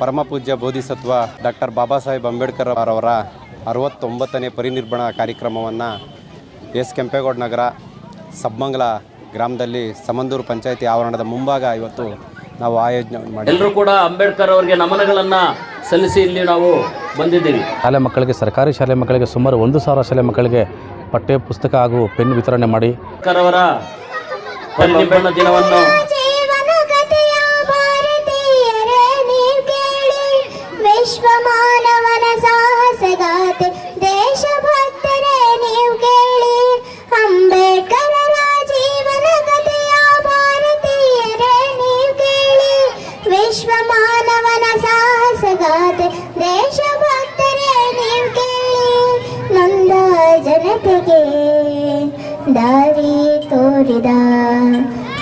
ಪರಮ ಪೂಜ್ಯ ಬೋಧಿಸತ್ವ ಡಾಕ್ಟರ್ ಬಾಬಾ ಸಾಹೇಬ್ ಅಂಬೇಡ್ಕರ್ ಅವರ ಅರವತ್ತೊಂಬತ್ತನೇ ಪರಿನಿರ್ಬಣ ಕಾರ್ಯಕ್ರಮವನ್ನು ಎಸ್ ಕೆಂಪೇಗೌಡ ನಗರ ಸಬ್ಮಂಗ್ಲ ಗ್ರಾಮದಲ್ಲಿ ಸಮಂದೂರು ಪಂಚಾಯತಿ ಆವರಣದ ಮುಂಭಾಗ ಇವತ್ತು ನಾವು ಆಯೋಜನೆ ಮಾಡಿ ಎಲ್ಲರೂ ಕೂಡ ಅಂಬೇಡ್ಕರ್ ಅವರಿಗೆ ನಮನಗಳನ್ನು ಸಲ್ಲಿಸಿ ಇಲ್ಲಿ ನಾವು ಬಂದಿದ್ದೀವಿ. ಶಾಲೆ ಮಕ್ಕಳಿಗೆ ಸರ್ಕಾರಿ ಶಾಲೆ ಮಕ್ಕಳಿಗೆ ಸುಮಾರು ಒಂದು ಸಾವಿರ ಶಾಲೆ ಮಕ್ಕಳಿಗೆ ಪಠ್ಯ ಪುಸ್ತಕ ಹಾಗೂ ಪೆನ್ ವಿತರಣೆ ಮಾಡಿ ಅಂಬೇಡ್ಕರ್ ಅವರ ದಿನವನ್ನು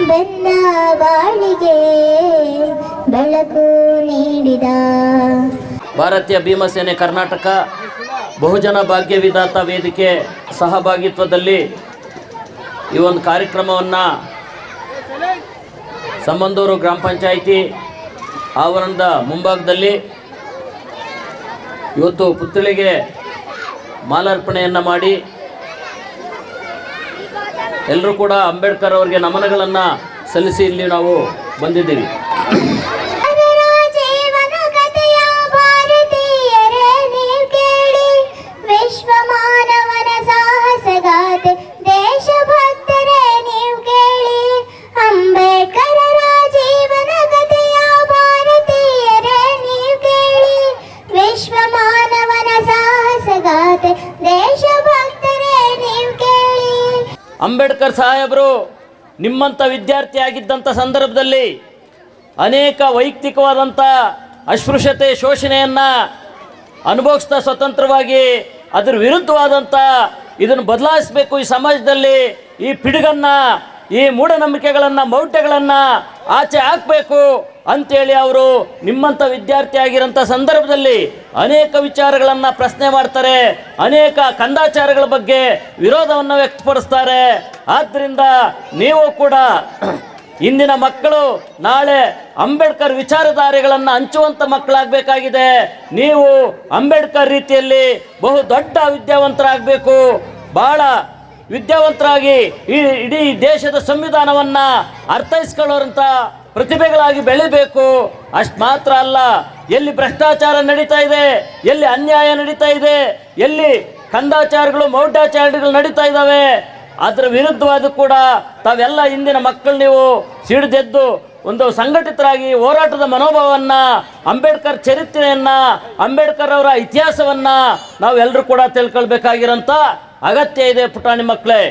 ಬೆನ್ನ ಬಾಳಿಗೆ ಬೆಳಕು ನೀಡಿದ. ಭಾರತೀಯ ಭೀಮಸೇನೆ ಕರ್ನಾಟಕ ಬಹುಜನ ಭಾಗ್ಯ ವಿಧಾತ ವೇದಿಕೆ ಸಹಭಾಗಿತ್ವದಲ್ಲಿ ಈ ಒಂದು ಕಾರ್ಯಕ್ರಮವನ್ನು ಸಂಬಂಧೂರು ಗ್ರಾಮ ಪಂಚಾಯಿತಿ ಆವರಣದ ಮುಂಭಾಗದಲ್ಲಿ ಇವತ್ತು ಪುತ್ಥಳಿಗೆ ಮಾಲಾರ್ಪಣೆಯನ್ನು ಮಾಡಿ ಎಲ್ಲರೂ ಕೂಡ ಅಂಬೇಡ್ಕರ್ ಅವರಿಗೆ ನಮನಗಳನ್ನು ಸಲ್ಲಿಸಿ ಇಲ್ಲಿ ನಾವು ಬಂದಿದ್ದೀವಿ. ಅಂಬೇಡ್ಕರ್ ಸಾಹೇಬರು ನಿಮ್ಮಂಥ ವಿದ್ಯಾರ್ಥಿ ಆಗಿದ್ದಂಥ ಸಂದರ್ಭದಲ್ಲಿ ಅನೇಕ ವೈಯಕ್ತಿಕವಾದಂಥ ಅಸ್ಪೃಶ್ಯತೆ ಶೋಷಣೆಯನ್ನು ಅನುಭವಿಸ್ತಾ ಸ್ವತಂತ್ರವಾಗಿ ಅದರ ವಿರುದ್ಧವಾದಂಥ ಇದನ್ನು ಬದಲಾಯಿಸಬೇಕು ಈ ಸಮಾಜದಲ್ಲಿ ಈ ಪಿಡುಗನ್ನು ಈ ಮೂಢನಂಬಿಕೆಗಳನ್ನು, ಮೌಢ್ಯಗಳನ್ನು ಆಚೆ ಹಾಕಬೇಕು ಅಂತೇಳಿ ಅವರು ನಿಮ್ಮಂಥ ವಿದ್ಯಾರ್ಥಿ ಆಗಿರೋಂಥ ಸಂದರ್ಭದಲ್ಲಿ ಅನೇಕ ವಿಚಾರಗಳನ್ನು ಪ್ರಶ್ನೆ ಮಾಡ್ತಾರೆ, ಅನೇಕ ಕಂದಾಚಾರಗಳ ಬಗ್ಗೆ ವಿರೋಧವನ್ನು ವ್ಯಕ್ತಪಡಿಸ್ತಾರೆ. ಆದ್ದರಿಂದ ನೀವು ಕೂಡ ಇಂದಿನ ಮಕ್ಕಳು, ನಾಳೆ ಅಂಬೇಡ್ಕರ್ ವಿಚಾರಧಾರೆಗಳನ್ನು ಹಂಚುವಂಥ ಮಕ್ಕಳಾಗಬೇಕಾಗಿದೆ. ನೀವು ಅಂಬೇಡ್ಕರ್ ರೀತಿಯಲ್ಲಿ ಬಹು ದೊಡ್ಡ ವಿದ್ಯಾವಂತರಾಗಬೇಕು. ಭಾಳ ವಿದ್ಯಾವಂತರಾಗಿ ಈ ಇಡೀ ದೇಶದ ಸಂವಿಧಾನವನ್ನು ಅರ್ಥೈಸ್ಕೊಳ್ಳೋರಂಥ ಪ್ರತಿಭೆಗಳಾಗಿ ಬೆಳಿಬೇಕು. ಅಷ್ಟು ಮಾತ್ರ ಅಲ್ಲ, ಎಲ್ಲಿ ಭ್ರಷ್ಟಾಚಾರ ನಡೀತಾ ಇದೆ, ಎಲ್ಲಿ ಅನ್ಯಾಯ ನಡೀತಾ ಇದೆ, ಎಲ್ಲಿ ಕಂದಾಚಾರಗಳು, ಮೌಢ್ಯಾಚಾರಗಳು ನಡೀತಾ ಇದ್ದಾವೆ, ಅದರ ವಿರುದ್ಧವಾದ ಕೂಡ ತಾವೆಲ್ಲ ಇಂದಿನ ಮಕ್ಕಳು ನೀವು ಸಿಡಿದೆದ್ದು ಒಂದು ಸಂಘಟಿತರಾಗಿ ಹೋರಾಟದ ಮನೋಭಾವವನ್ನು, ಅಂಬೇಡ್ಕರ್ ಚರಿತ್ರೆಯನ್ನು, ಅಂಬೇಡ್ಕರ್ ಅವರ ಇತಿಹಾಸವನ್ನು ನಾವೆಲ್ಲರೂ ಕೂಡ ತಿಳ್ಕೊಳ್ಬೇಕಾಗಿರೋಂಥ ಅಗತ್ಯ ಇದೆ ಪುಟಾಣಿ ಮಕ್ಕಳೇ.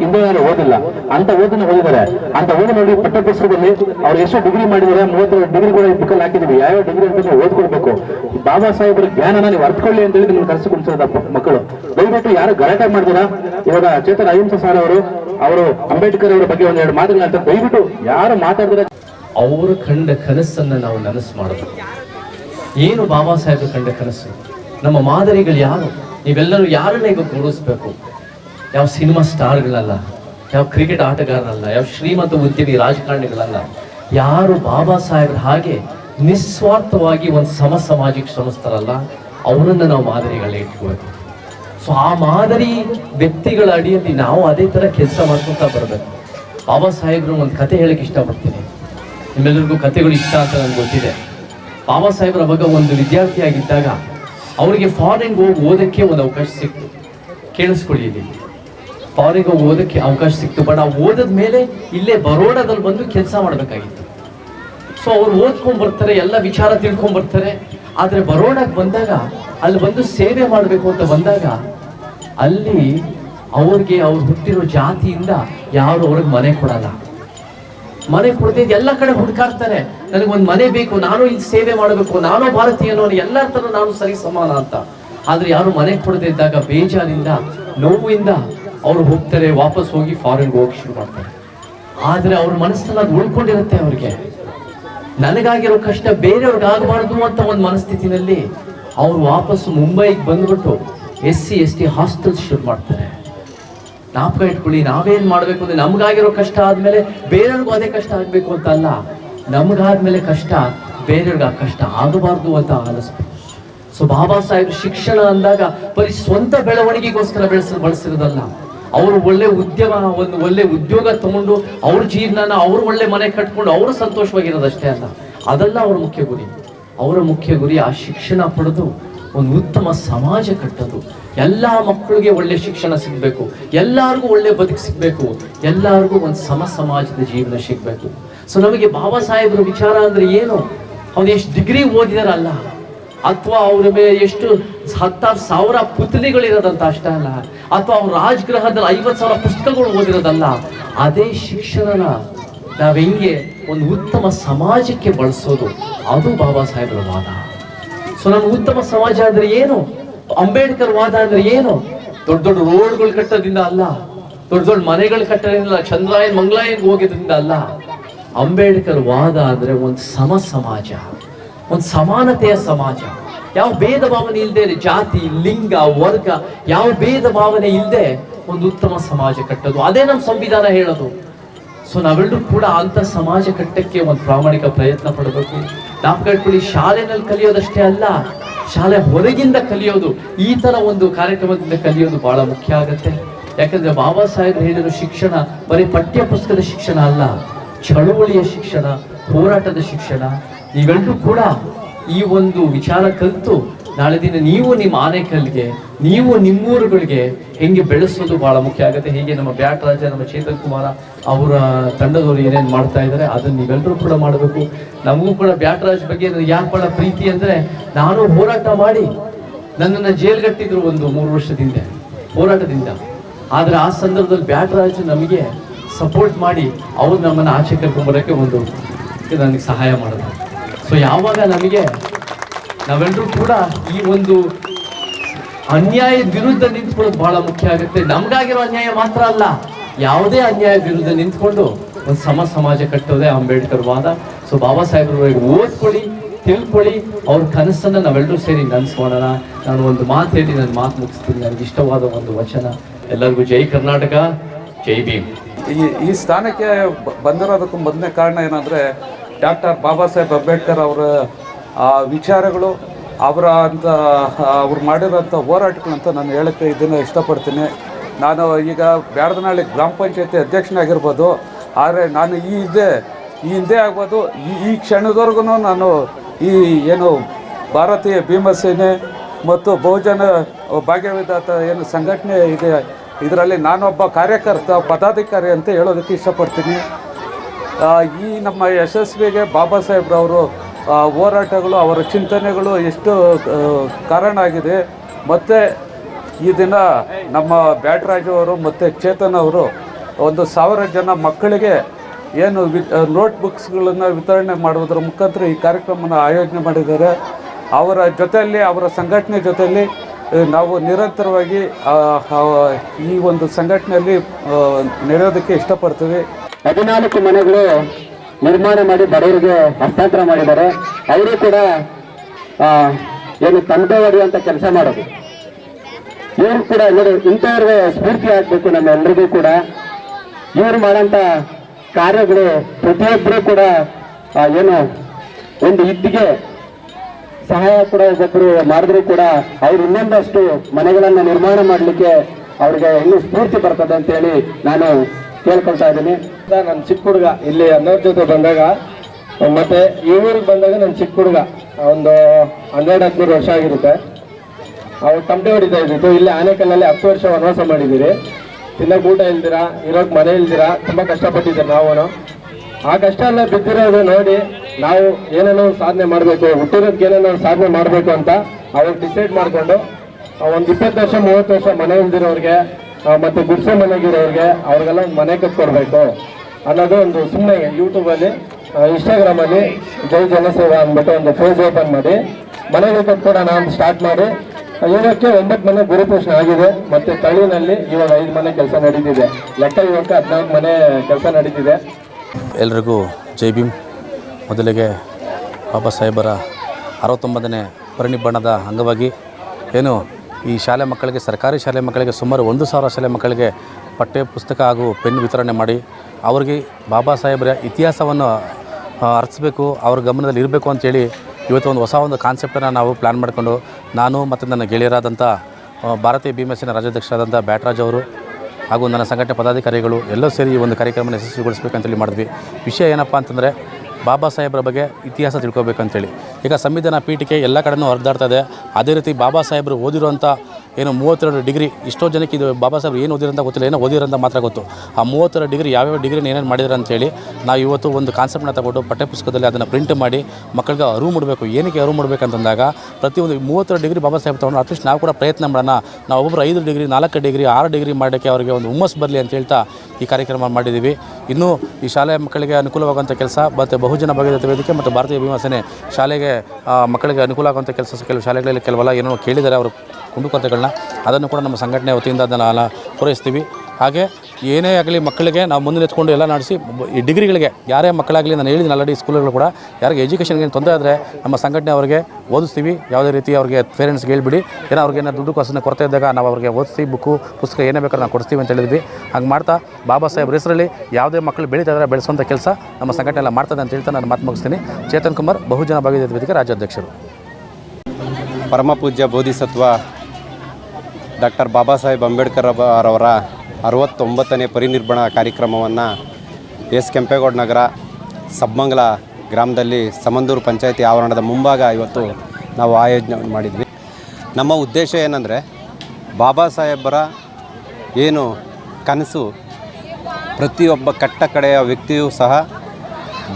ಹಿಂದೆ ಯಾರು ಓದಿಲ್ಲ. ಅಂತ ಓದನ್ನು ಓದಿದ್ದಾರೆ ಅಂತ ಓದಿ ನೋಡಿ ಪಠ್ಯಪುಸ್ತಕದಲ್ಲಿ ಅವ್ರು ಎಷ್ಟು ಡಿಗ್ರಿ ಮಾಡಿದ್ದಾರೆ ಮೂವತ್ತು ಡಿಗ್ರಿ ಕೂಡ ಬುಕ್ಕಲ್ಲಿ ಹಾಕಿದೀವಿ ಯಾವ ಡಿಗ್ರಿ ಅಂತ ನೀವು ಓದ್ಕೊಡ್ಬೇಕು ಬಾಬಾ ಸಾಹೇಬರ ಜ್ಞಾನನ ನೀವು ಅರ್ಥಕೊಳ್ಳಿ ಅಂತ ಹೇಳಿ ನಿಮ್ಗೆ ಕರೆಸಿಕೊಡ್ಸೋದ ಮಕ್ಕಳು. ದಯವಿಟ್ಟು ಯಾರು ಗಲಾಟೆ ಮಾಡಿದಾರ ಇವಾಗ ಚೇತನ ಅಹಿಂಸ ಸರ್ ಅವರು ಅವರು ಅಂಬೇಡ್ಕರ್ ಅವರ ಬಗ್ಗೆ ಒಂದೆರಡು ಮಾತುಗಳನ್ನ ಅಂತ ದಯವಿಟ್ಟು ಯಾರು ಮಾತಾಡಿದ್ರೆ ಅವರು ಕಂಡ ಕನಸನ್ನ ನಾವು ನನಸು ಮಾಡಬೇಕು. ಏನು ಬಾಬಾ ಸಾಹೇಬರು ಕಂಡ ಕನಸು? ನಮ್ಮ ಮಾದರಿಗಳು ಯಾರು? ನೀವೆಲ್ಲರೂ ಯಾರನ್ನ ಈಗ ಗೌರವಿಸ್ಬೇಕು? ಯಾವ ಸಿನಿಮಾ ಸ್ಟಾರ್ಗಳಲ್ಲ, ಯಾವ ಕ್ರಿಕೆಟ್ ಆಟಗಾರರಲ್ಲ, ಯಾವ ಶ್ರೀಮಂತ ಉದ್ಯಮಿ ರಾಜಕಾರಣಿಗಳಲ್ಲ, ಯಾರು ಬಾಬಾ ಸಾಹೇಬ್ರ ಹಾಗೆ ನಿಸ್ವಾರ್ಥವಾಗಿ ಒಂದು ಸಮ ಸಮಾಜಕ್ಕೆ ಶ್ರಮಿಸ್ತಾರಲ್ಲ ಅವರನ್ನು ನಾವು ಮಾದರಿಗಳನ್ನ ಇಟ್ಕೋಬೇಕು ಸೊ ಆ ಮಾದರಿ ವ್ಯಕ್ತಿಗಳ ಅಡಿಯಲ್ಲಿ ನಾವು ಅದೇ ಥರ ಕೆಲಸ ಮಾಡ್ಕೊತಾ ಬರಬೇಕು. ಬಾಬಾ ಸಾಹೇಬ್ರು ಒಂದು ಕತೆ ಹೇಳಕ್ಕೆ ಇಷ್ಟಪಡ್ತೀನಿ. ನಿಮ್ಮೆಲ್ಲರಿಗೂ ಕತೆಗಳು ಇಷ್ಟ ಅಂತ ನನಗೆ ಗೊತ್ತಿದೆ. ಬಾಬಾ ಸಾಹೇಬ್ರ ಅವಾಗ ಒಂದು ವಿದ್ಯಾರ್ಥಿಯಾಗಿದ್ದಾಗ ಅವರಿಗೆ ಫಾರಿನ್ ಹೋಗಿ ಓದಕ್ಕೆ ಒಂದು ಅವಕಾಶ ಸಿಕ್ತು. ಕೇಳಿಸ್ಕೊಳ್ಳಿ ಇಲ್ಲಿ ಫಾರಿನ್ ಹೋಗಿ ಓದಕ್ಕೆ ಅವಕಾಶ ಸಿಕ್ತು. ಬಟ್ ಆ ಓದದ ಮೇಲೆ ಇಲ್ಲೇ ಬರೋಡಾದಲ್ಲಿ ಬಂದು ಕೆಲಸ ಮಾಡಬೇಕಾಗಿತ್ತು. ಸೊ ಅವ್ರು ಓದ್ಕೊಂಡ್ ಬರ್ತಾರೆ, ಎಲ್ಲ ವಿಚಾರ ತಿಳ್ಕೊಂಡ್ ಬರ್ತಾರೆ. ಆದರೆ ಬರೋಡಕ್ಕೆ ಬಂದಾಗ, ಅಲ್ಲಿ ಬಂದು ಸೇವೆ ಮಾಡಬೇಕು ಅಂತ ಬಂದಾಗ, ಅಲ್ಲಿ ಅವ್ರಿಗೆ ಅವ್ರು ಹುಟ್ಟಿರೋ ಜಾತಿಯಿಂದ ಯಾರು ಅವ್ರಿಗೆ ಮನೆ ಕೊಡಲ್ಲ. ಮನೆ ಕೊಡ್ತಿದ್ದು ಎಲ್ಲ ಕಡೆ ಹುಡುಕಾಡ್ತಾರೆ ನನಗೆ ಒಂದು ಮನೆ ಬೇಕು, ನಾನು ಇಲ್ಲಿ ಸೇವೆ ಮಾಡಬೇಕು, ನಾನು ಭಾರತೀಯನು ಎಲ್ಲರ ತರ ನಾನು ಸರಿ ಸಮಾನ ಅಂತ. ಆದ್ರೆ ಯಾರು ಮನೆ ಕೊಡದಿದ್ದಾಗ ಬೇಜಾರಿಂದ, ನೋವಿಂದ ಅವ್ರು ಹೋಗ್ತಾರೆ, ವಾಪಸ್ ಹೋಗಿ ಫಾರಿನ್ ಹೋಗಿ ಶುರು ಮಾಡ್ತಾರೆ. ಆದ್ರೆ ಅವ್ರ ಮನಸ್ಸಲ್ಲಿ ಅದು ಉಳ್ಕೊಂಡಿರುತ್ತೆ ಅವ್ರಿಗೆ. ನನಗಾಗಿರೋ ಕಷ್ಟ ಬೇರೆಯವ್ರಿಗೆ ಆಗಬಾರ್ದು ಅಂತ ಒಂದು ಮನಸ್ಥಿತಿನಲ್ಲಿ ಅವ್ರು ವಾಪಸ್ ಮುಂಬೈಗೆ ಬಂದ್ಬಿಟ್ಟು S C S T hostel ಶುರು ಮಾಡ್ತಾರೆ. ಜ್ಞಾಪಕ ಇಟ್ಕೊಳ್ಳಿ, ನಾವೇನ್ ಮಾಡ್ಬೇಕು ಅಂದ್ರೆ ನಮ್ಗಾಗಿರೋ ಕಷ್ಟ ಆದ್ಮೇಲೆ ಬೇರೆಯವ್ರಿಗೂ ಅದೇ ಕಷ್ಟ ಆಗ್ಬೇಕು ಅಂತ ಅಲ್ಲ ನಮ್ಗಾದ್ಮೇಲೆ ಕಷ್ಟ, ಬೇರೆಯವ್ರಿಗೆ ಆ ಕಷ್ಟ ಆಗಬಾರ್ದು ಅಂತ ಆಲಿಸ್ಬೇಕು ಸೊ ಬಾಬಾ ಸಾಹೇಬ್ ಶಿಕ್ಷಣ ಅಂದಾಗ ಬರೀ ಸ್ವಂತ ಬೆಳವಣಿಗೆಗೋಸ್ಕರ ಬೆಳೆಸ ಬಳಸಿರೋದಲ್ಲ. ಅವರು ಒಳ್ಳೆ ಉದ್ಯಮ, ಒಂದು ಒಳ್ಳೆ ಉದ್ಯೋಗ ತಗೊಂಡು ಅವ್ರ ಜೀವನನ ಅವ್ರು ಒಳ್ಳೆ ಮನೆ ಕಟ್ಕೊಂಡು ಅವರು ಸಂತೋಷವಾಗಿರೋದಷ್ಟೇ ಅಲ್ಲ. ಅದೆಲ್ಲ ಅವ್ರ ಮುಖ್ಯ ಗುರಿ. ಅವರ ಮುಖ್ಯ ಗುರಿ ಆ ಶಿಕ್ಷಣ ಪಡೆದು ಒಂದು ಉತ್ತಮ ಸಮಾಜ ಕಟ್ಟೋದು. ಎಲ್ಲ ಮಕ್ಕಳಿಗೆ ಒಳ್ಳೆ ಶಿಕ್ಷಣ ಸಿಗಬೇಕು. ಎಲ್ಲರಿಗೂ ಒಳ್ಳೆ ಬದುಕು ಸಿಗಬೇಕು. ಎಲ್ಲರಿಗೂ ಒಂದು ಸಮ ಸಮಾಜದ ಜೀವನ ಸಿಗಬೇಕು. ಸೊ ನಮಗೆ ಬಾಬಾ ಸಾಹೇಬ್ರ ವಿಚಾರ ಅಂದರೆ ಏನು? ಅವ್ನು ಎಷ್ಟು ಡಿಗ್ರಿ ಓದಿದಾರಲ್ಲ? ಅಥವಾ ಅವ್ರ ಮೇಲೆ ಎಷ್ಟು ಹತ್ತಾರು ಸಾವಿರ ಪುತ್ಲಿಗಳಿರೋದಂತ ಅಷ್ಟೇ ಅಲ್ಲ? ಅಥವಾ ಅವ್ರ ರಾಜಗೃಹದಲ್ಲಿ ಐವತ್ತು ಸಾವಿರ ಪುಸ್ತಕಗಳು ಓದಿರೋದಲ್ಲ? ಅದೇ ಶಿಕ್ಷಣನ ನಾವು ಹೆಂಗೆ ಒಂದು ಉತ್ತಮ ಸಮಾಜಕ್ಕೆ ಬಳಸೋದು? ಅದು ಬಾಬಾ ಸಾಹೇಬ್ರ ವಾದ. ಸೊ ನಮ್ಗೆ ಉತ್ತಮ ಸಮಾಜ ಅಂದ್ರೆ ಏನು? ಅಂಬೇಡ್ಕರ್ ವಾದ ಅಂದ್ರೆ ಏನು? ದೊಡ್ಡ ದೊಡ್ಡ ರೋಡ್ಗಳು ಕಟ್ಟೋದ್ರಿಂದ ಅಲ್ಲ. ದೊಡ್ಡ ದೊಡ್ಡ ಮನೆಗಳು ಕಟ್ಟೋದ್ರಿಂದ ಚಂದ್ರಾಯನ್ ಮಂಗ್ಲಾಯನ್ ಹೋಗಿದ್ರಿಂದ ಅಲ್ಲ. ಅಂಬೇಡ್ಕರ್ ವಾದ ಅಂದ್ರೆ ಒಂದು ಸಮ ಸಮಾಜ. ಒಂದು ಸಮಾನತೆಯ ಸಮಾಜ. ಯಾವ ಭೇದ ಭಾವನೆ ಇಲ್ಲದೆ ಜಾತಿ, ಲಿಂಗ, ವರ್ಗ, ಯಾವ ಭೇದ ಭಾವನೆ ಇಲ್ಲದೆ ಒಂದು ಉತ್ತಮ ಸಮಾಜ ಕಟ್ಟೋದು. ಅದೇ ನಮ್ಮ ಸಂವಿಧಾನ ಹೇಳೋದು. ಸೊ ನಾವೆಲ್ಲರೂ ಕೂಡ ಅಂತ ಸಮಾಜ ಕಟ್ಟಕ್ಕೆ ಒಂದು ಪ್ರಾಮಾಣಿಕ ಪ್ರಯತ್ನ ಪಡಬೇಕು. ನಾವು ಕಟ್ಕೊಳ್ಳಿ ಶಾಲೆನಲ್ಲಿ ಕಲಿಯೋದಷ್ಟೇ ಅಲ್ಲ, ಶಾಲೆ ಹೊರಗಿಂದ ಕಲಿಯೋದು, ಈ ತರ ಒಂದು ಕಾರ್ಯಕ್ರಮದಿಂದ ಕಲಿಯೋದು ಬಹಳ ಮುಖ್ಯ ಆಗುತ್ತೆ. ಯಾಕಂದ್ರೆ ಬಾಬಾ ಸಾಹೇಬ್ ಹೇಳಿರೋ ಶಿಕ್ಷಣ ಬರೀ ಪಠ್ಯ ಪುಸ್ತಕದ ಶಿಕ್ಷಣ ಅಲ್ಲ, ಚಳುವಳಿಯ ಶಿಕ್ಷಣ, ಹೋರಾಟದ ಶಿಕ್ಷಣ ನೀವೆಲ್ಲರೂ ಕೂಡ ಈ ಒಂದು ವಿಚಾರ ಕಲಿತು ನಾಳೆ ದಿನ ನೀವು ನಿಮ್ಮ ಆನೆಕಲ್ಗೆ ನೀವು ನಿಮ್ಮೂರುಗಳಿಗೆ ಹೆಂಗೆ ಬೆಳೆಸೋದು ಬಹಳ ಮುಖ್ಯ ಆಗುತ್ತೆ. ಹೀಗೆ ನಮ್ಮ ಬ್ಯಾಟ್ ರಾಜ ನಮ್ಮ ಚೇತನ್ ಕುಮಾರ ಅವರ ತಂಡದವರು ಏನೇನು ಮಾಡ್ತಾ ಇದ್ದಾರೆ, ಅದನ್ನ ನೀವೆಲ್ಲರೂ ಕೂಡ ಮಾಡಬೇಕು. ನಮಗೂ ಕೂಡ ಬ್ಯಾಟ್ ರಾಜ್ ಬಗ್ಗೆ ಯಾಕೆ ಬಹಳ ಪ್ರೀತಿ ಅಂದ್ರೆ, ನಾನು ಹೋರಾಟ ಮಾಡಿ ನನ್ನನ್ನು ಜೈಲ್ಗಟ್ಟಿದ್ರು ಒಂದು ಮೂರು ವರ್ಷದಿಂದ, ಹೋರಾಟದಿಂದ. ಆದರೆ ಆ ಸಂದರ್ಭದಲ್ಲಿ ಬ್ಯಾಟ್ ರಾಜ್ ನಮಗೆ ಸಪೋರ್ಟ್ ಮಾಡಿ ಅವ್ರು ನಮ್ಮನ್ನು ಆಚೆ ಕರ್ಕೊಂಡ್ಬರೋಕ್ಕೆ ಒಂದು ನನಗೆ ಸಹಾಯ ಮಾಡಿದ್ರು. ಸೊ ಯಾವಾಗ ನಮಗೆ ನಾವೆಲ್ಲರೂ ಕೂಡ ಈ ಒಂದು ಅನ್ಯಾಯದ ವಿರುದ್ಧ ನಿಂತ್ಕೊಳ್ಳೋದು ಬಹಳ ಮುಖ್ಯ ಆಗುತ್ತೆ. ನಮ್ಗಾಗಿರೋ ಅನ್ಯಾಯ ಮಾತ್ರ ಅಲ್ಲ, ಯಾವುದೇ ಅನ್ಯಾಯ ವಿರುದ್ಧ ನಿಂತ್ಕೊಂಡು ಒಂದು ಸಮ ಸಮಾಜ ಕಟ್ಟೋದೇ ಅಂಬೇಡ್ಕರ್ ವಾದ. ಸೊ ಬಾಬಾ ಸಾಹೇಬ್ರವರಿಗೆ ಓದ್ಕೊಳ್ಳಿ, ತಿಳ್ಕೊಳ್ಳಿ, ಅವ್ರ ಕನಸನ್ನ ನಾವೆಲ್ಲರೂ ಸೇರಿ ನನ್ಸ್ಕೊಳ್ಳೋಣ. ನಾನು ಒಂದು ಮಾತು ಹೇಳಿ, ನನ್ನ ಮಾತು ಮುಗಿಸ್ತೀನಿ. ನನಗೆ ಇಷ್ಟವಾದ ಒಂದು ವಚನ. ಎಲ್ಲರಿಗೂ ಜೈ ಕರ್ನಾಟಕ, ಜೈ ಭೀಮ್. ಈ ಈ ಸ್ಥಾನಕ್ಕೆ ಬಂದಿರೋದಕ್ಕೂ ಮೊದಲನೇ ಕಾರಣ ಏನಂದರೆ ಡಾಕ್ಟರ್ ಬಾಬಾ ಸಾಹೇಬ್ ಅಂಬೇಡ್ಕರ್ ಅವರ ಆ ವಿಚಾರಗಳು ಅವರ ಅಂತ, ಅವ್ರು ಮಾಡಿರೋಂಥ ಹೋರಾಟಗಳಂತ ನಾನು ಹೇಳೋಕ್ಕೆ ಇದನ್ನು ಇಷ್ಟಪಡ್ತೀನಿ. ನಾನು ಈಗ ಬ್ಯಾಡದನಹಳ್ಳಿ ಗ್ರಾಮ ಪಂಚಾಯತಿ ಅಧ್ಯಕ್ಷನಾಗಿರ್ಬೋದು, ಆದರೆ ನಾನು ಈ ಹಿಂದೆ ಈ ಹಿಂದೆ ಆಗ್ಬೋದು, ಈ ಈ ಕ್ಷಣದವರೆಗೂ ನಾನು ಈ ಏನು ಭಾರತೀಯ ಭೀಮಸೇನೆ ಮತ್ತು ಬಹುಜನ ಭಾಗ್ಯವಿದಾತ ಏನು ಸಂಘಟನೆ ಇದೆ, ಇದರಲ್ಲಿ ನಾನೊಬ್ಬ ಕಾರ್ಯಕರ್ತ, ಪದಾಧಿಕಾರಿ ಅಂತ ಹೇಳೋದಕ್ಕೆ ಇಷ್ಟಪಡ್ತೀನಿ. ಈ ನಮ್ಮ ಯಶಸ್ವಿಗೆ ಬಾಬಾ ಸಾಹೇಬ್ರವರು ಹೋರಾಟಗಳು, ಅವರ ಚಿಂತನೆಗಳು ಎಷ್ಟು ಕಾರಣ ಆಗಿದೆ. ಮತ್ತು ಈ ದಿನ ನಮ್ಮ ಬ್ಯಾಟ್ರಾಜು ಅವರು ಮತ್ತು ಚೇತನ್ ಅವರು ಒಂದು ಸಾವಿರ ಜನ ಮಕ್ಕಳಿಗೆ ಏನು ವಿ ನೋಟ್ ಬುಕ್ಸ್ಗಳನ್ನು ವಿತರಣೆ ಮಾಡುವುದರ ಮುಖಾಂತರ ಈ ಕಾರ್ಯಕ್ರಮವನ್ನು ಆಯೋಜನೆ ಮಾಡಿದ್ದಾರೆ. ಅವರ ಜೊತೆಯಲ್ಲಿ, ಅವರ ಸಂಘಟನೆ ಜೊತೆಯಲ್ಲಿ ನಾವು ನಿರಂತರವಾಗಿ ಈ ಒಂದು ಸಂಘಟನೆಯಲ್ಲಿ ನಡೆಯೋದಕ್ಕೆ ಇಷ್ಟಪಡ್ತೀವಿ. ಹದಿನಾಲ್ಕು ಮನೆಗಳು ನಿರ್ಮಾಣ ಮಾಡಿ ಬಡವರಿಗೆ ಹಸ್ತಾಂತರ ಮಾಡಿದ್ದಾರೆ. ಅವರು ಕೂಡ ಏನು ತಂದೆ ಅಂತ ಕೆಲಸ ಮಾಡೋದು. ಇವರು ಕೂಡ, ನೋಡಿ, ಇಂಥವ್ರಿಗೆ ಸ್ಫೂರ್ತಿ ಆಗ್ಬೇಕು ನಮ್ಮೆಲ್ಲರಿಗೂ ಕೂಡ. ಇವರು ಮಾಡೋಂಥ ಕಾರ್ಯಗಳು ಪ್ರತಿಯೊಬ್ಬರು ಕೂಡ ಏನು, ಒಂದು ಇದ್ದಿಗೆ ಸಹಾಯ ಕೂಡ ಒಬ್ಬೊಬ್ಬರು ಮಾಡಿದ್ರು ಕೂಡ ಅವ್ರು ಇನ್ನೊಂದಷ್ಟು ಮನೆಗಳನ್ನು ನಿರ್ಮಾಣ ಮಾಡಲಿಕ್ಕೆ ಅವ್ರಿಗೆ ಇನ್ನೂ ಸ್ಫೂರ್ತಿ ಬರ್ತದೆ ಅಂತೇಳಿ ನಾನು ಕೇಳ್ಕೊಳ್ತಾ ಇದ್ದೀನಿ. ನಾನು ಚಿಕ್ಕ ಹುಡುಗ. ಇಲ್ಲಿ ಅನ್ನೋರ್ ಜೊತೆ ಬಂದಾಗ, ಮತ್ತೆ ಈ ಊರಿಗೆ ಬಂದಾಗ ನನ್ನ ಚಿಕ್ಕ ಹುಡುಗ. ಒಂದು ಹನ್ನೆರಡು, ಹದಿಮೂರು ವರ್ಷ ಆಗಿರುತ್ತೆ. ಅವ್ರು ತಮಟೆ ಹೊಡಿತಾ ಇದ್ದಿತ್ತು. ಇಲ್ಲಿ ಆನೆಕಲ್ಲಲ್ಲಿ ಹತ್ತು ವರ್ಷ ವನವಾಸ ಮಾಡಿದ್ದೀರಿ ತಿನ್ನಕ್ಕೆ ಊಟ ಇಲ್ದಿರಾ? ಇರೋಕ್ಕೆ ಮನೆ ಇಲ್ದಿರಾ? ತುಂಬ ಕಷ್ಟಪಟ್ಟಿದ್ದೆ ನಾವು ಆ ಕಷ್ಟ ಎಲ್ಲ ಬಿದ್ದಿರೋದು ನೋಡಿ ನಾವು ಏನೇನೋ ಸಾಧನೆ ಮಾಡಬೇಕು ಹುಟ್ಟಿರೋದಕ್ಕೆ ಏನೇನೋ ಸಾಧನೆ ಮಾಡಬೇಕು ಅಂತ ಅವಾಗ ಡಿಸೈಡ್ ಮಾಡಿಕೊಂಡು ಒಂದು ಇಪ್ಪತ್ತು ವರ್ಷ, ಮೂವತ್ತು ವರ್ಷ ಮನೆ ಇಲ್ದಿರೋರಿಗೆ ಮತ್ತೆ ಗುಡ್ಸೆ ಮನೆಗಿರೋರಿಗೆ ಅವ್ರಿಗೆಲ್ಲ ಒಂದು ಮನೆ ಕಟ್ಕೊಡ್ಬೇಕು. ಅನ್ನೋದು ಒಂದು ಸುಮ್ಮನೆ ಯೂಟ್ಯೂಬಲ್ಲಿ ಇನ್ಸ್ಟಾಗ್ರಾಮಲ್ಲಿ ಜೈ ಜನಸೇವಾ ಅಂದ್ಬಿಟ್ಟು ಒಂದು ಪೇಜ್ ಓಪನ್ ಮಾಡಿ. ಮನೆಗೆ ಕೂಡ ನಾನು ಸ್ಟಾರ್ಟ್ ಮಾಡಿ. ಇವಕ್ಕೆ ಒಂಬತ್ತು ಮನೆ ಗುರುಪೋಷಣೆ ಆಗಿದೆ. ಮತ್ತೆ ತಳಿನಲ್ಲಿ ಇವಾಗ ಐದು ಮನೆ ಕೆಲಸ ನಡೀತಿದೆ. ಲೆಕ್ಕ ಇವಕ್ಕೆ ಹದಿನಾಲ್ಕು ಮನೆ ಕೆಲಸ ನಡೀತಿದೆ. ಎಲ್ರಿಗೂ ಜೈ ಭೀಮ್. ಮೊದಲಿಗೆ ಬಾಬಾ ಸಾಹೇಬರ ಅರವತ್ತೊಂಬತ್ತನೇ ಪರಿಣಿಬ್ಬಣದ ಅಂಗವಾಗಿ ಏನು ಈ ಶಾಲೆ ಮಕ್ಕಳಿಗೆ, ಸರ್ಕಾರಿ ಶಾಲೆ ಮಕ್ಕಳಿಗೆ ಸುಮಾರು ಒಂದು ಸಾವಿರ ಶಾಲೆ ಮಕ್ಕಳಿಗೆ ಪಠ್ಯ ಪುಸ್ತಕ ಹಾಗೂ ಪೆನ್ ವಿತರಣೆ ಮಾಡಿ ಅವರಿಗೆ ಬಾಬಾ ಸಾಹೇಬರ ಇತಿಹಾಸವನ್ನು ಅರ್ಸ್ಬೇಕು ಅವ್ರ ಗಮನದಲ್ಲಿ ಇರಬೇಕು ಅಂತೇಳಿ ಇವತ್ತು ಒಂದು ಹೊಸ ಒಂದು ಕಾನ್ಸೆಪ್ಟನ್ನು ನಾವು ಪ್ಲ್ಯಾನ್ ಮಾಡಿಕೊಂಡು ನಾನು ಮತ್ತು ನನ್ನ ಗೆಳೆಯರಾದಂಥ ಭಾರತೀಯ ಭೀಮಸೇನ ರಾಜ್ಯಾಧ್ಯಕ್ಷರಾದಂಥ ಬ್ಯಾಟ್ರಾಜ್ ಅವರು ಹಾಗೂ ನನ್ನ ಸಂಘಟನೆ ಪದಾಧಿಕಾರಿಗಳು ಎಲ್ಲರೂ ಸೇರಿ ಈ ಒಂದು ಕಾರ್ಯಕ್ರಮನ ಯಶಸ್ವಿಗೊಳಿಸ್ಬೇಕಂತೇಳಿ ಮಾಡಿದ್ವಿ. ವಿಷಯ ಏನಪ್ಪ ಅಂತಂದರೆ ಬಾಬಾ ಸಾಹೇಬ್ರ ಬಗ್ಗೆ ಇತಿಹಾಸ ತಿಳ್ಕೊಬೇಕಂತೇಳಿ. ಈಗ ಸಂವಿಧಾನ ಪೀಠಿಕೆ ಎಲ್ಲ ಕಡೆಯೂ ಹರಿದಾಡ್ತಾ ಇದೆ. ಅದೇ ರೀತಿ ಬಾಬಾ ಸಾಹೇಬರು ಓದಿರುವಂಥ ಏನು ಮೂವತ್ತೆರಡು ಡಿಗ್ರಿ, ಎಷ್ಟೋ ಜನಕ್ಕೆ ಇದು ಬಾಬಾ ಸಾಹೇಬ್ ಏನು ಓದಿರಂತ ಗೊತ್ತಿಲ್ಲ, ಏನೋ ಓದಿರಂತ ಮಾತ್ರ ಗೊತ್ತು. ಆ ಮೂವತ್ತೆರಡು ಡಿಗ್ರಿ ಯಾವ್ಯಾವ ಡಿಗ್ರಿನ ಏನೇನು ಮಾಡಿದ್ರೆ ಅಂತೇಳಿ ನಾವು ಇವತ್ತು ಒಂದು ಕಾನ್ಸೆಪ್ಟ್ನ ತಗೊಂಡು ಪಠ್ಯಪುಸ್ತಕದಲ್ಲಿ ಅದನ್ನು ಪ್ರಿಂಟ್ ಮಾಡಿ ಮಕ್ಕಳಿಗೆ ಅರಿವು ಮಾಡಬೇಕು, ಏನಕ್ಕೆ ಅರಿವು ಮೂಡಬೇಕಂತಂದಾಗ ಪ್ರತಿಯೊಂದು ಮೂವತ್ತೆರಡು ಡಿಗ್ರಿ ಬಾಬಾ ಸಾಹೇಬ್ ತಗೊಂಡು ಅಟ್ಲೀಸ್ಟ್ ನಾವು ಕೂಡ ಪ್ರಯತ್ನ ಮಾಡೋಣ. ನಾವು ಒಬ್ಬರು ಐದು ಡಿಗ್ರಿ, ನಾಲ್ಕು ಡಿಗ್ರಿ, ಆರು ಡಿಗ್ರಿ ಮಾಡೋಕ್ಕೆ ಅವರಿಗೆ ಒಂದು ಹುಮ್ಮಸ್ ಬರಲಿ ಅಂತ ಹೇಳ್ತಾ ಈ ಕಾರ್ಯಕ್ರಮ ಮಾಡಿದ್ದೀವಿ ಇನ್ನೂ ಈ ಶಾಲೆಯ ಮಕ್ಕಳಿಗೆ ಅನುಕೂಲವಾಗುವಂಥ ಕೆಲಸ, ಮತ್ತು ಬಹುಜನ ಭಾಗೀರಥ ವೇದಿಕೆ ಮತ್ತು ಭಾರತೀಯ ಭೀಮಾಸೇನೆ ಶಾಲೆಗೆ ಮಕ್ಕಳಿಗೆ ಅನುಕೂಲ ಆಗುವಂಥ ಕೆಲಸ, ಕೆಲವು ಶಾಲೆಗಳಲ್ಲಿ ಕೆಲವೆಲ್ಲ ಏನೋ ಕೇಳಿದ್ದಾರೆ, ಅವರು ಅದನ್ನು ಕೂಡ ನಮ್ಮ ಸಂಘಟನೆ ವತಿಯಿಂದ ಅದನ್ನು ಪೂರೈಸ್ತೀವಿ. ಹಾಗೆ ಏನೇ ಆಗಲಿ ಮಕ್ಕಳಿಗೆ ನಾವು ಮುಂದೆ ನಿಂತ್ಕೊಂಡು ಎಲ್ಲ ನಡೆಸಿ, ಈ ಡಿಗ್ರಿಗಳಿಗೆ ಯಾರೇ ಮಕ್ಕಳಾಗಲಿ ನಾನು ಹೇಳಿದ್ದೀನಿ ಆಲ್ರೆಡಿ ಸ್ಕೂಲ್ಗಳು ಕೂಡ, ಯಾರಿಗೆ ಎಜುಕೇಷನ್ಗೆ ತೊಂದರೆ ಆದರೆ ನಮ್ಮ ಸಂಘಟನೆ ಅವರಿಗೆ ಓದಿಸ್ತೀವಿ. ಯಾವುದೇ ರೀತಿ ಅವರಿಗೆ ಪೇರೆಂಟ್ಸ್ಗೆ ಹೇಳ್ಬಿಡಿ. ಏನೋ ಅವ್ರಿಗೆ ಏನೋ ದುಡ್ಡು ಕಾಸನ್ನ ಕೊರತೆ ಇದ್ದಾಗ ನಾವು ಅವ್ರಿಗೆ ಓದಿಸಿ ಬುಕ್ಕು ಪುಸ್ತಕ ಏನೇ ಬೇಕಾದ್ರೆ ನಾವು ಕೊಡಿಸ್ತೀವಿ ಅಂತ ಹೇಳಿದ್ವಿ. ಹಂಗೆ ಮಾಡ್ತಾ, ಬಾಬಾ ಸಾಹೇಬ್ರ ಹೆಸರಲ್ಲಿ ಯಾವುದೇ ಮಕ್ಕಳು ಬೆಳೀತಾ ಇದ್ದಾರೆ ಬೆಳೆಸುವಂಥ ಕೆಲಸ ನಮ್ಮ ಸಂಘಟನೆ ಎಲ್ಲ ಮಾಡ್ತದೆ ಅಂತ ಹೇಳ್ತಾ ನಾನು ಮಾತು ಮುಗಿಸ್ತೀನಿ. ಚೇತನ್ ಕುಮಾರ್ ಬಹುಜನ ಭಾಗ್ಯದ ವೇದಿಕೆ ರಾಜ್ಯಾಧ್ಯಕ್ಷರು. ಪರಮಪೂಜ್ಯ ಬೋಧಿಸತ್ವ ಡಾಕ್ಟರ್ ಬಾಬಾ ಸಾಹೇಬ್ ಅಂಬೇಡ್ಕರ್ ಅವರ ಅರವತ್ತೊಂಬತ್ತನೇ ಪರಿನಿರ್ಬಣ ಕಾರ್ಯಕ್ರಮವನ್ನು ಎಸ್ ಕೆಂಪೇಗೌಡ ನಗರ ಸಬ್ಮಂಗಲ ಗ್ರಾಮದಲ್ಲಿ ಸಮಂದೂರು ಪಂಚಾಯತಿ ಆವರಣದ ಮುಂಭಾಗ ಇವತ್ತು ನಾವು ಆಯೋಜನೆ ಮಾಡಿದ್ವಿ. ನಮ್ಮ ಉದ್ದೇಶ ಏನಂದರೆ ಬಾಬಾ ಸಾಹೇಬರ ಏನು ಕನಸು ಪ್ರತಿಯೊಬ್ಬ ಕಟ್ಟ ಕಡೆಯ ವ್ಯಕ್ತಿಯೂ ಸಹ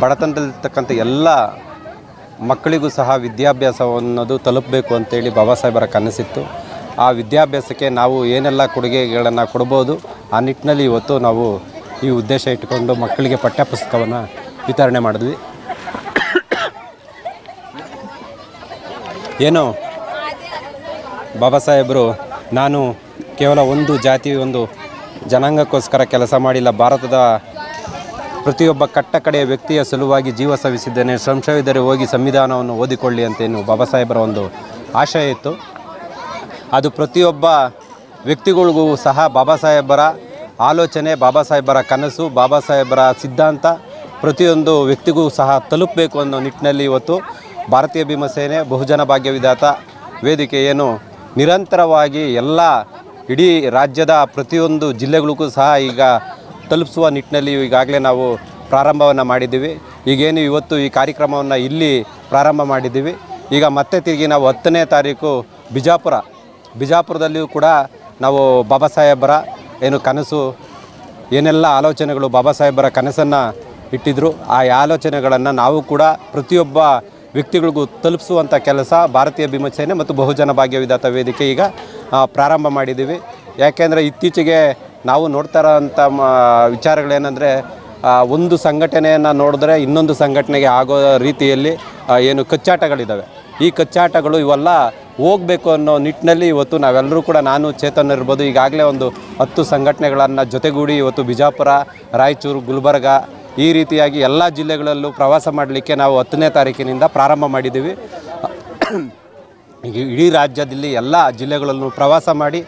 ಬಡತನದಲ್ಲಿರ್ತಕ್ಕಂಥ ಎಲ್ಲ ಮಕ್ಕಳಿಗೂ ಸಹ ವಿದ್ಯಾಭ್ಯಾಸ ಅನ್ನೋದು ತಲುಪಬೇಕು ಅಂತೇಳಿ ಬಾಬಾ ಸಾಹೇಬರ ಕನಸಿತ್ತು. ಆ ವಿದ್ಯಾಭ್ಯಾಸಕ್ಕೆ ನಾವು ಏನೆಲ್ಲ ಕೊಡುಗೆಗಳನ್ನು ಕೊಡ್ಬೋದು, ಆ ನಿಟ್ಟಿನಲ್ಲಿ ಇವತ್ತು ನಾವು ಈ ಉದ್ದೇಶ ಇಟ್ಟುಕೊಂಡು ಮಕ್ಕಳಿಗೆ ಪಠ್ಯಪುಸ್ತಕವನ್ನು ವಿತರಣೆ ಮಾಡಿದ್ವಿ. ಏನು? ಬಾಬಾ ಸಾಹೇಬರು, ನಾನು ಕೇವಲ ಒಂದು ಜಾತಿ, ಒಂದು ಜನಾಂಗಕ್ಕೋಸ್ಕರ ಕೆಲಸ ಮಾಡಿಲ್ಲ, ಭಾರತದ ಪ್ರತಿಯೊಬ್ಬ ಕಟ್ಟ ಕಡೆಯ ವ್ಯಕ್ತಿಯ ಸಲುವಾಗಿ ಜೀವ ಸವಿಸಿದ್ದೇನೆ ಸಂಶಯವಿದ್ದರೆ ಹೋಗಿ ಸಂವಿಧಾನವನ್ನು ಓದಿಕೊಳ್ಳಿ ಅಂತೇನು ಬಾಬಾ ಸಾಹೇಬರ ಒಂದು ಆಶಯ ಇತ್ತು. ಅದು ಪ್ರತಿಯೊಬ್ಬ ವ್ಯಕ್ತಿಗಳಿಗೂ ಸಹ ಬಾಬಾ ಸಾಹೇಬರ ಆಲೋಚನೆ, ಬಾಬಾ ಸಾಹೇಬರ ಕನಸು, ಬಾಬಾ ಸಾಹೇಬರ ಸಿದ್ಧಾಂತ ಪ್ರತಿಯೊಂದು ವ್ಯಕ್ತಿಗೂ ಸಹ ತಲುಪಬೇಕು ಅನ್ನೋ ನಿಟ್ಟಿನಲ್ಲಿ ಇವತ್ತು ಭಾರತೀಯ ಭೀಮಸೇನೆ ಬಹುಜನ ಭಾಗ್ಯ ವಿಧಾತ ವೇದಿಕೆ ಏನು ನಿರಂತರವಾಗಿ ಎಲ್ಲ ಇಡೀ ರಾಜ್ಯದ ಪ್ರತಿಯೊಂದು ಜಿಲ್ಲೆಗಳಿಗೂ ಸಹ ಈಗ ತಲುಪಿಸುವ ನಿಟ್ಟಿನಲ್ಲಿ ಈಗಾಗಲೇ ನಾವು ಪ್ರಾರಂಭವನ್ನು ಮಾಡಿದ್ದೀವಿ. ಈಗೇನು ಇವತ್ತು ಈ ಕಾರ್ಯಕ್ರಮವನ್ನು ಇಲ್ಲಿ ಪ್ರಾರಂಭ ಮಾಡಿದ್ದೀವಿ. ಈಗ ಮತ್ತೆ ತಿರುಗಿ ನಾವು ಹತ್ತನೇ ತಾರೀಕು ಬಿಜಾಪುರ ಬಿಜಾಪುರದಲ್ಲಿಯೂ ಕೂಡ ನಾವು ಬಾಬಾ ಸಾಹೇಬರ ಏನು ಕನಸು, ಏನೆಲ್ಲ ಆಲೋಚನೆಗಳು ಬಾಬಾ ಸಾಹೇಬರ ಕನಸನ್ನು ಇಟ್ಟಿದ್ರು, ಆ ಆಲೋಚನೆಗಳನ್ನು ನಾವು ಕೂಡ ಪ್ರತಿಯೊಬ್ಬ ವ್ಯಕ್ತಿಗಳಿಗೂ ತಲುಪಿಸುವಂಥ ಕೆಲಸ ಭಾರತೀಯ ಭೀಮಸೇನೆ ಮತ್ತು ಬಹುಜನ ಭಾಗ್ಯ ವಿಧಾತ ವೇದಿಕೆ ಈಗ ಪ್ರಾರಂಭ ಮಾಡಿದ್ದೀವಿ. ಯಾಕೆಂದರೆ ಇತ್ತೀಚೆಗೆ ನಾವು ನೋಡ್ತಾ ಇರೋಂಥ ವಿಚಾರಗಳೇನೆಂದರೆ ಒಂದು ಸಂಘಟನೆಯನ್ನು ನೋಡಿದ್ರೆ ಇನ್ನೊಂದು ಸಂಘಟನೆಗೆ ಆಗೋ ರೀತಿಯಲ್ಲಿ ಏನು ಕಚ್ಚಾಟಗಳಿದ್ದಾವೆ ಈ ಕಚ್ಚಾಟಗಳು ಇವೆಲ್ಲ ಹೋಗಬೇಕು ಅನ್ನೋ ನಿಟ್ಟಿನಲ್ಲಿ ಇವತ್ತು ನಾವೆಲ್ಲರೂ ಕೂಡ ನಾನು, ಚೇತನ್ ಇರ್ಬೋದು, ಈಗಾಗಲೇ ಒಂದು ಹತ್ತು ಸಂಘಟನೆಗಳನ್ನು ಜೊತೆಗೂಡಿ ಇವತ್ತು ಬಿಜಾಪುರ, ರಾಯಚೂರು, ಗುಲ್ಬರ್ಗ ಈ ರೀತಿಯಾಗಿ ಎಲ್ಲ ಜಿಲ್ಲೆಗಳಲ್ಲೂ ಪ್ರವಾಸ ಮಾಡಲಿಕ್ಕೆ ನಾವು ಹತ್ತನೇ ತಾರೀಕಿನಿಂದ ಪ್ರಾರಂಭ ಮಾಡಿದ್ದೀವಿ. ಇಡೀ ರಾಜ್ಯದಲ್ಲಿ ಎಲ್ಲ ಜಿಲ್ಲೆಗಳಲ್ಲೂ ಪ್ರವಾಸ ಮಾಡಿ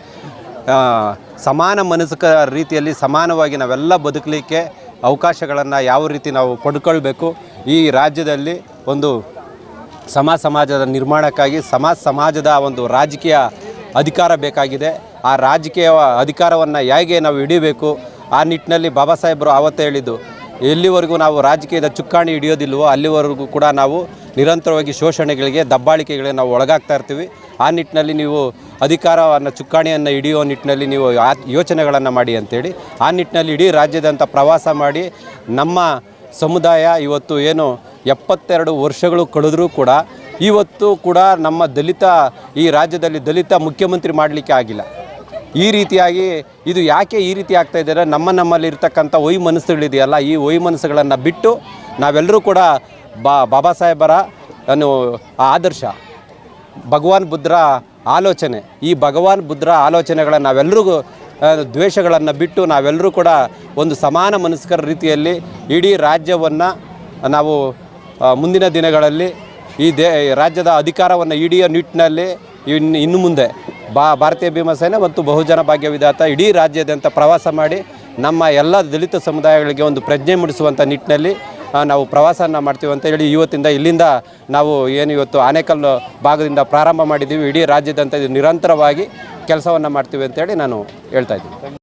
ಸಮಾನ ಮನಸ್ಕ ರೀತಿಯಲ್ಲಿ ಸಮಾನವಾಗಿ ನಾವೆಲ್ಲ ಬದುಕಲಿಕ್ಕೆ ಅವಕಾಶಗಳನ್ನು ಯಾವ ರೀತಿ ನಾವು ಪಡ್ಕೊಳ್ಬೇಕು, ಈ ರಾಜ್ಯದಲ್ಲಿ ಒಂದು ಸಮ ಸಮಾಜದ ನಿರ್ಮಾಣಕ್ಕಾಗಿ ಸಮಾಜ ಸಮಾಜದ ಒಂದು ರಾಜಕೀಯ ಅಧಿಕಾರ ಬೇಕಾಗಿದೆ. ಆ ರಾಜಕೀಯ ಅಧಿಕಾರವನ್ನು ಹೇಗೆ ನಾವು ಹಿಡಿಯಬೇಕು ಆ ನಿಟ್ಟಿನಲ್ಲಿ ಬಾಬಾ ಸಾಹೇಬರು ಆವತ್ತು ಹೇಳಿದ್ದು, ಎಲ್ಲಿವರೆಗೂ ನಾವು ರಾಜಕೀಯದ ಚುಕ್ಕಾಣಿ ಹಿಡಿಯೋದಿಲ್ವೋ ಅಲ್ಲಿವರೆಗೂ ಕೂಡ ನಾವು ನಿರಂತರವಾಗಿ ಶೋಷಣೆಗಳಿಗೆ, ದಬ್ಬಾಳಿಕೆಗಳಿಗೆ ನಾವು ಒಳಗಾಗ್ತಾ ಇರ್ತೀವಿ. ಆ ನಿಟ್ಟಿನಲ್ಲಿ ನೀವು ಅಧಿಕಾರವನ್ನು, ಚುಕ್ಕಾಣಿಯನ್ನು ಹಿಡಿಯೋ ನಿಟ್ಟಿನಲ್ಲಿ ನೀವು ಯೋಚನೆಗಳನ್ನು ಮಾಡಿ ಅಂತೇಳಿ, ಆ ನಿಟ್ಟಿನಲ್ಲಿ ಇಡೀ ರಾಜ್ಯದಂಥ ಪ್ರವಾಸ ಮಾಡಿ ನಮ್ಮ ಸಮುದಾಯ ಇವತ್ತು ಏನು ಎಪ್ಪತ್ತೆರಡು ವರ್ಷಗಳು ಕಳೆದರೂ ಕೂಡ ಇವತ್ತು ಕೂಡ ನಮ್ಮ ದಲಿತ, ಈ ರಾಜ್ಯದಲ್ಲಿ ದಲಿತ ಮುಖ್ಯಮಂತ್ರಿ ಮಾಡಲಿಕ್ಕೆ ಆಗಿಲ್ಲ. ಈ ರೀತಿಯಾಗಿ ಇದು ಯಾಕೆ ಈ ರೀತಿ ಆಗ್ತಾ ಇದ್ದಾರೆ ನಮ್ಮ ನಮ್ಮಲ್ಲಿ ಒಯ್ ಮನಸ್ಸುಗಳಿದೆಯಲ್ಲ ಈ ವೈ ಮನಸ್ಸುಗಳನ್ನು ಬಿಟ್ಟು ನಾವೆಲ್ಲರೂ ಕೂಡ ಬಾಬಾ ಸಾಹೇಬರ ಅನ್ನು ಆದರ್ಶ, ಭಗವಾನ್ ಬುದ್ಧರ ಆಲೋಚನೆ, ಈ ಭಗವಾನ್ ಬುದ್ಧರ ಆಲೋಚನೆಗಳನ್ನು ನಾವೆಲ್ಲರೂ ದ್ವೇಷಗಳನ್ನು ಬಿಟ್ಟು ನಾವೆಲ್ಲರೂ ಕೂಡ ಒಂದು ಸಮಾನ ಮನಸ್ಕರ ರೀತಿಯಲ್ಲಿ ಇಡೀ ರಾಜ್ಯವನ್ನು ನಾವು ಮುಂದಿನ ದಿನಗಳಲ್ಲಿ ಈ ದೇ ರಾಜ್ಯದ ಅಧಿಕಾರವನ್ನು ಹಿಡಿಯೋ ನಿಟ್ಟಿನಲ್ಲಿ ಇನ್ನು ಇನ್ನು ಮುಂದೆ ಬಾ, ಭಾರತೀಯ ಭೀಮಸೇನೆ ಮತ್ತು ಬಹುಜನ ಭಾಗ್ಯ ವಿಧಾತ ಇಡೀ ರಾಜ್ಯದಂತ ಪ್ರವಾಸ ಮಾಡಿ ನಮ್ಮ ಎಲ್ಲ ದಲಿತ ಸಮುದಾಯಗಳಿಗೆ ಒಂದು ಪ್ರಜ್ಞೆ ಮೂಡಿಸುವಂಥ ನಿಟ್ಟಿನಲ್ಲಿ ನಾವು ಪ್ರವಾಸನ ಮಾಡ್ತೀವಿ ಅಂತ ಹೇಳಿ ಇವತ್ತಿಂದ ಇಲ್ಲಿಂದ ನಾವು ಏನು ಇವತ್ತು ಆನೇಕಲ್ ಭಾಗದಿಂದ ಪ್ರಾರಂಭ ಮಾಡಿದ್ದೀವಿ. ಇಡೀ ರಾಜ್ಯದಂತ ನಿರಂತರವಾಗಿ ಕೆಲಸವನ್ನು ಮಾಡ್ತೀವಿ ಅಂತೇಳಿ ನಾನು ಹೇಳ್ತಾ ಇದ್ದೀನಿ.